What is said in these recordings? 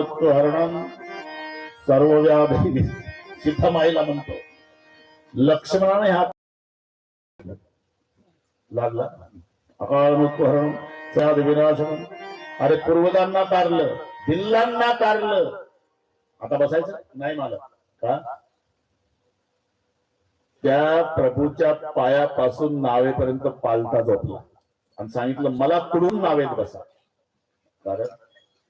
हरणम सर्व व्याधी सीतामाईला म्हणतो. लक्ष्मणाने हा लागला. अकाळ मृत्यू हरण साध विनाशम अरे पूर्वजांना तारलं दिल्लांना तारलं. आता बसायचं? नाही मला का? त्या प्रभूच्या पायापासून नावेपर्यंत पालता झोपला. आणि सांगितलं मला कुडून नावेत बसा. कारण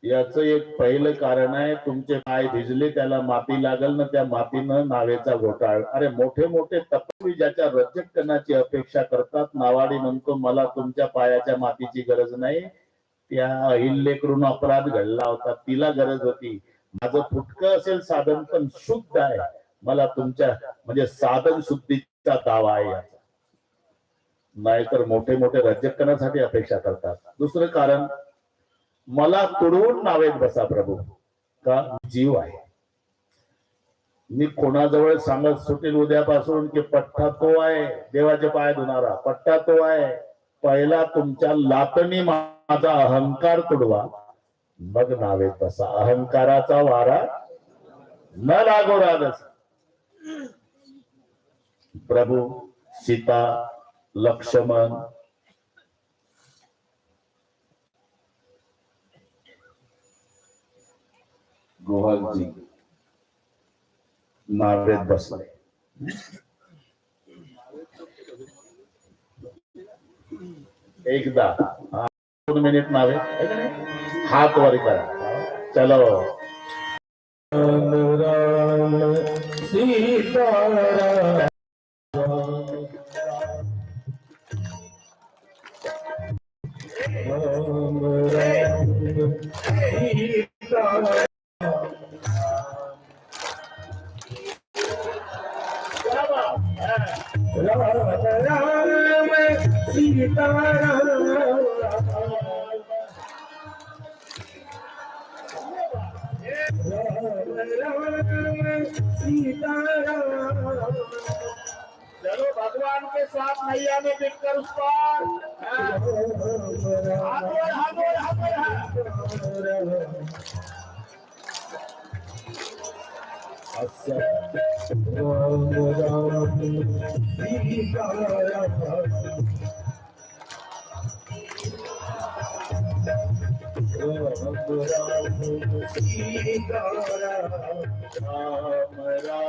याच एक पहिलं कारण आहे तुमचे पाय भिजले त्याला माती लागल ना त्या मातीनं नावेचा घोटाळ. अरे मोठे मोठे तपस्वी ज्याच्या रजकणाची अपेक्षा करतात नावाडी म्हणतो मला तुमच्या पायाच्या मातीची गरज नाही. त्या अहिल्येकडून अपराध घडला होता. तिला गरज होती. माझं फुटकं असेल साधन पण शुद्ध आहे. मला तुमच्या म्हणजे साधन शुद्धीचा दावा आहे याचा. नाहीतर मोठे मोठे रजकणासाठी अपेक्षा करतात. दुसरं कारण मला तुडवून नावेत बसा प्रभू. का? जीव आहे. मी कोणाजवळ सांगत सुटेल उद्यापासून की पठ्ठा तो आहे देवाचे पाय धुणारा. पठ्ठा तो आहे. पहिला तुमच्या लातणी माझा अहंकार तुडवा. मग नावेत बसा. अहंकाराचा वारा न लागो रागस. प्रभू सीता लक्ष्मण गोहलजी नावेत बसले. एकदा. हा, दोन मिनिट नावे. है? हात वर करा. चलो राम सीता भगवान के साथ नैया में बिककर उस पार हाँ। हाथ जोड़, हाथ जोड़, हाथ जोड़, हाथ। राम राम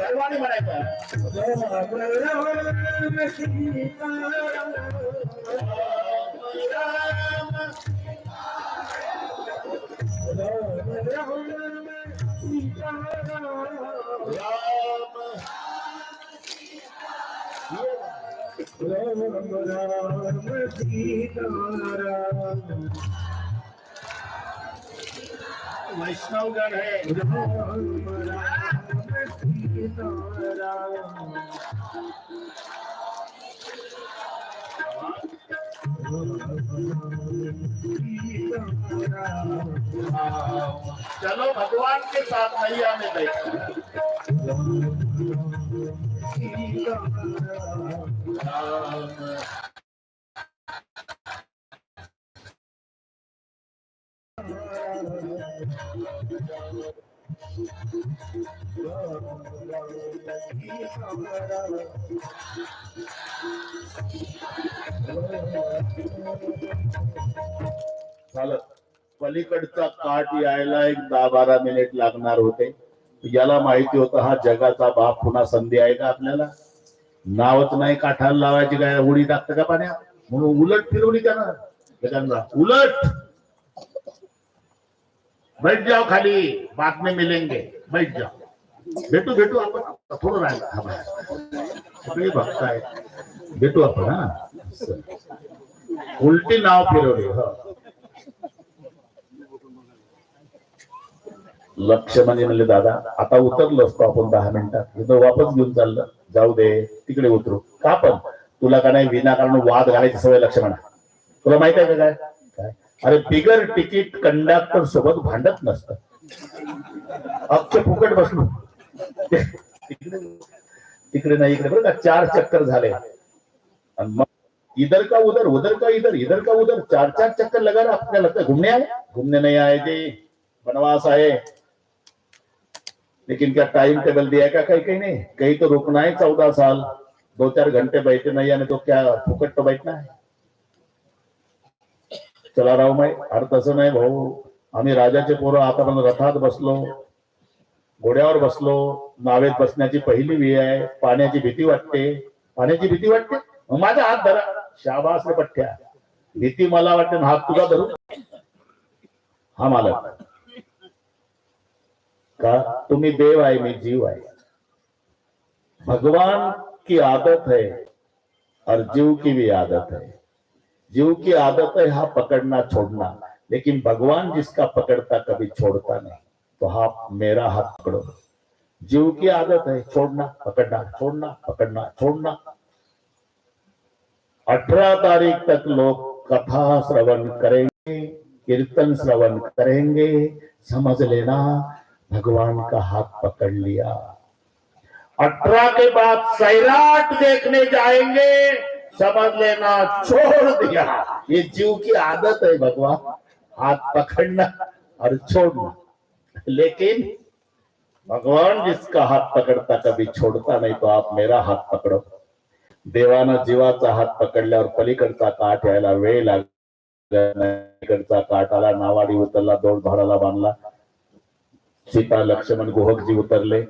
सर्वांनी म्हणायचं राम राम राम वैष्णवगण है। चलो भगवान के साथ नैया में बैठ। झालं पलीकडचा काठ यायला एक दहा बारा मिनिट लागणार होते. याला माहिती होत हा जगाचा बाप पुन्हा संधी आहे का आपल्याला? नावच नाही काठाला लावायची काय? उडी टाकतं का पाण्यात म्हणून उलट फिरवली त्यानं. उलट! बैठ जाओ खाली बाद में मिलेंगे बैठ जाओ। भेटू भेटू आपण थोडं राहिला भक्त आहे भेटू आपण हा? उलटी नाव फिरवले हो। म्हणजे म्हणले दादा आता उतरलो असतो आपण दहा मिनिटात. इथं वापस घेऊन चाललं. जाऊ दे तिकडे उतरू. का पण? तुला का नाही विनाकारण वाद घालायची सवय लक्ष म्हणा. तुला माहीत आहे का काय? काय? अरे बिगर तिकीट कंडक्टर सोबत भांडत नसतं. अख्खे फुकट बसलो. तिकडे नाही इकडे बरं का चार चक्कर झाले. मग इधर का उधर उधर का इधर इधर का उधर चार चार चक्कर लगा रहा आपको क्या लगता है घूमने आए घूमने नहीं आए जी बनवास आए लेकिन क्या टाइम टेबल दिया है क्या कहीं कहीं नहीं. कहीं तो रुकना है चौदह साल. दो चार घंटे बैठे नहीं आने तो क्या फुकट तो बैठना है चला राव माई अरे तसं नाही भाऊ. आम्ही राजाचे पोरं आतापर्यंत रथात बसलो घोड्यावर बसलो नावेत बसण्याची पहिली वेळ आहे पाण्याची भीती वाटते. पाण्याची भीती वाटते? माझा हात धरा. शाबास रे पठ्ठ्या. भीती मला वाटते हात तुझा धरू. हा मालक. का? तुम्ही देव आहे मी जीव आहे. भगवान की आदत है और जीव की भी आदत है. जीव की आदत है हाँ पकड़ना, छोड़ना। लेकिन भगवान जिसका पकड़ता कभी छोड़ता नहीं तो हाँ मेरा हाथ पकड़ो। जीव की आदत है, छोड़ना, पकड़ना छोड़ना पकड़ना, छोड़ना। अठारह तारीख तक लोग कथा श्रवण करेंगे, कीर्तन श्रवण करेंगे। समझ लेना, भगवान का हाथ पकड़ लिया। अठारह के बाद सैराट देखने जाएँगे। समझ लेना छोड़ दिया. ये जीव की आदत है भगवान. हाथ पकड़ना और छोड़ना. लेकिन भगवान जिसका हात पकडता कधी छोडता नाही तो आप मेरा हात पकडो. देवानं जीवाचा हात पकडल्यावर पलीकडचा काठ यायला वेळ लागला. काठाला नावाडी उतरला दोन भाडाला बांधला. सीता लक्ष्मण गुहकजी उतरले.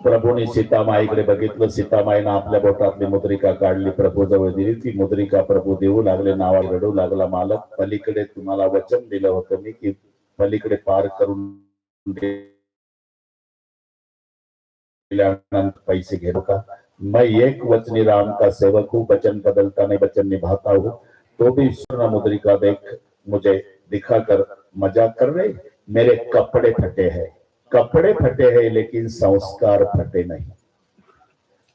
प्रभूने सीतामाईकडे बघितलं. सीतामाईनं आपल्या बोटातली मुद्रिका काढली प्रभू जवळ दिली. ती मुद्रिका प्रभू देऊ लागले नावा रडू लागला मालक. पलीकडे तुम्हाला वचन दिलं होतं मी की पलीकडे पार करून पैसे घेऊ का? मैं एक वचनी राम का सेवक हूँ वचन बदलता नहीं वचन निभाता हूँ। तो भी स्वर्ण मुद्रिका देख मुझे दिखाकर मजाक कर रहे मेरे कपड़े फटे हैं। कपडे फटे है लेकिन संस्कार फटे नाही.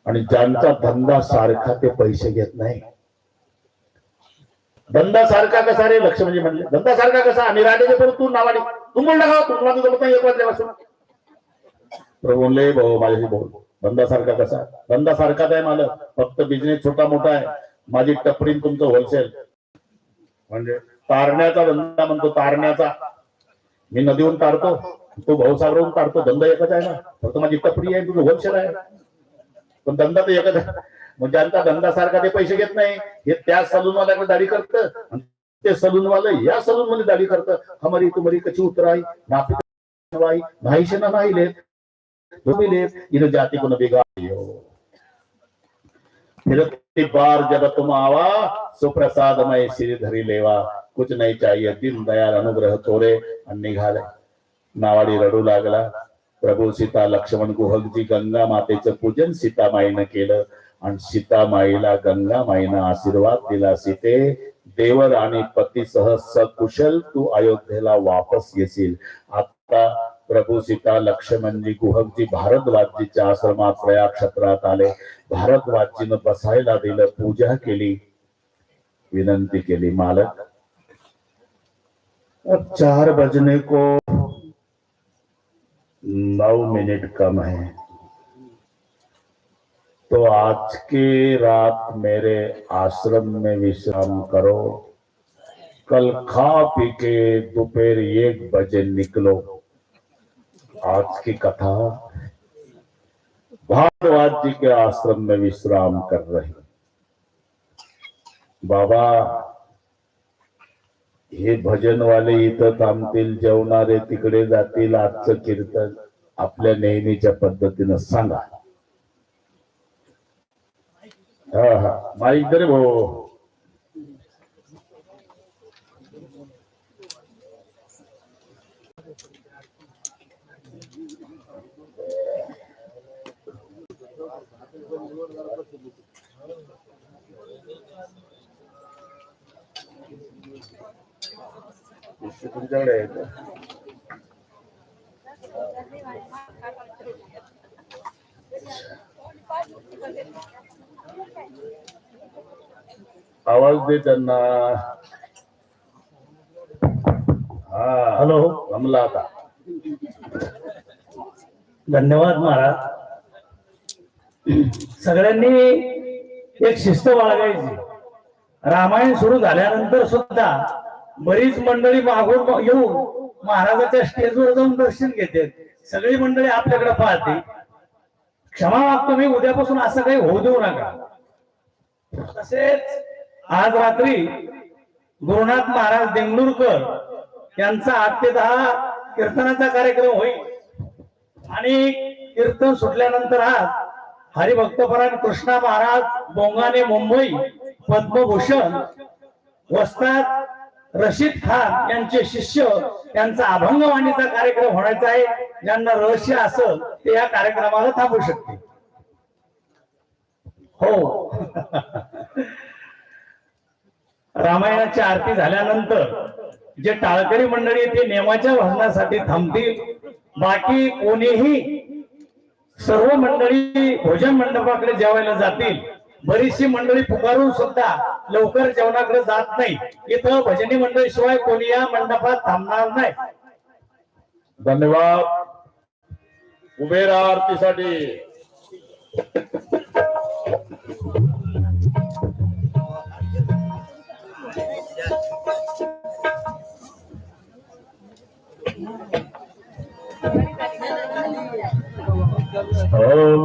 आणि ज्यांचा धंदा सारखा ते पैसे घेत नाही. धंदा सारखा कसा रे? लक्ष म्हणजे म्हणले धंदा सारखा कसा? आणि राजाचे परत तू नावाने. तू बोल नका तू मला जमत नाही एक वाजल्यापासून. प्रभू म्हणले भाऊ माझ्याशी बोल. धंदा सारखा कसा? धंदा सारखाच आहे मला फक्त बिझनेस छोटा मोठा आहे. माझी टपरीन तुमचं होलसेल म्हणजे तारण्याचा धंदा म्हणतो तारण्याचा. मी नदीहून तारतो. तो भाऊसागरहून काढतो धंदा एकच आहे ना। फक्त माझी टपरी होलसेल आहे धंदा तर एकच आहे धंदा सारखा ते पैसे घेत नाही। सलून वाल्याकडे दाढी करतं ते सलून वाले या सलून मध्ये दाढी करतं। हमारी तुम्हारी कची उतराई नापी नाही से ना इन जाति को बार जब तुम आवा सुप्रसाद मैं सिर धरी लेवा। कुछ नहीं चाहिए, दिन दयाल अनुग्रह तोरे निघाले नावाडी रडू लागला. प्रभू सीता लक्ष्मण गुहकजी गंगा मातेचं पूजन सीतामाईनं केलं. आणि सीतामाईला गंगा माईनं आशीर्वाद दिला सीते. देवर आणि पतीसह सकुशल तू अयोध्येला वापस येशील. आता प्रभू सीता लक्ष्मणजी गुहकजी भारद्वाजीच्या आश्रमात प्रयाग क्षेत्रात आले. भारद्वाजीनं बसायला दिलं पूजा केली. विनंती केली मालक. अब चार बजने को नौ मिनट कम है। तो आज की रात मेरे आश्रम में विश्राम करो। कल खा पी के दोपहर एक बजे निकलो। आज की कथा। भारद्वाज जी के आश्रम में विश्राम कर रहे। बाबा हे भजनवाले इथं थांबतील जेवणारे तिकडे जातील आजचं कीर्तन आपल्या नेहमीच्या पद्धतीनं सांगा. हा हा. माहीत रे भाऊ. पिशवी तुमच्याकडे आहे का? आवाज दे त्यांना. हा हॅलो. जमला आता. धन्यवाद महाराज. सगळ्यांनी एक शिस्त बाळगायची. रामायण सुरू झाल्यानंतर सुद्धा बरीच मंडळी मागून येऊन महाराजाच्या स्टेजवर जाऊन दर्शन घेते सगळी मंडळी आपल्याकडे पाहते. क्षमा मागतो मी उद्यापासून असं काही होऊ देऊ नका. तसेच आज रात्री गुरुनाथ महाराज देंगलूरकर यांचा आठ ते दहा कीर्तनाचा कार्यक्रम होईल. आणि कीर्तन सुटल्यानंतर आज हरिभक्तपरायण कृष्णा महाराज बोंगाने मुंबई पद्मभूषण वस्तात रशीद खान यांचे शिष्य यांचा अभंगवाणीचा कार्यक्रम होण्याचा आहे. ज्यांना रहस्य असेल ते या कार्यक्रमाला थांबू शकते. हो. रामायणाची आरती झाल्यानंतर जे टाळकरी मंडळी ते नेमाच्या भजनासाठी थांबतील बाकी कोणीही सर्व मंडळी भोजन मंडपाकडे जेवायला जातील बरीचशी मंडळी पुकारून सुद्धा लवकर जेवणाकडे जात नाही. इथं भजनी मंडळी शिवाय कोणी या मंडपात थांबणार नाही. धन्यवाद. उभेरा आरतीसाठी. Oh.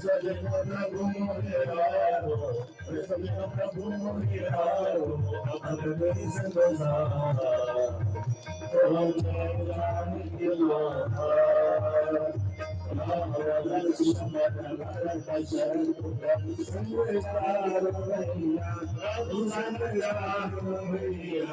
सजन प्रभु मुरारो सजन प्रभु मुरारो अभग संसारा राम राम के लाहा राम राम सुमन राम शरण संसार भैया प्रभु संसार भैया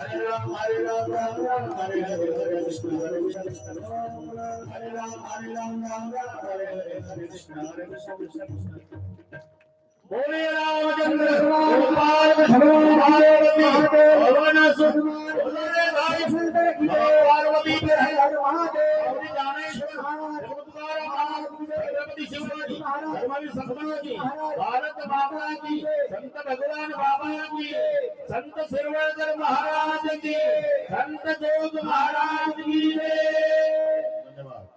Hare Rama, Hare Rama, Rama Rama, Hare Hare, Hare Krishna, Hare Krishna, Krishna Krishna. बोले रामचंद्र गोपाल पार्वती भवन सुख बोले भाई सुंदर की जय पार्वती के हर महादेव श्री ज्ञानेश्वर जगतुकार महाराज छत्रपति शिवाजी धर्मवीर सखमाजी भारत बाबा की संत भगवान बाबा की संत शिरवळकर महाराज की संत जोग महाराज की जय धन्यवाद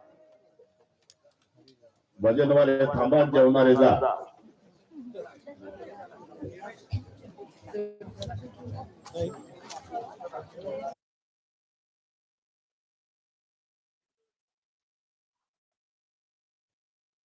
भजनवाले थांबा जेवणारे जा.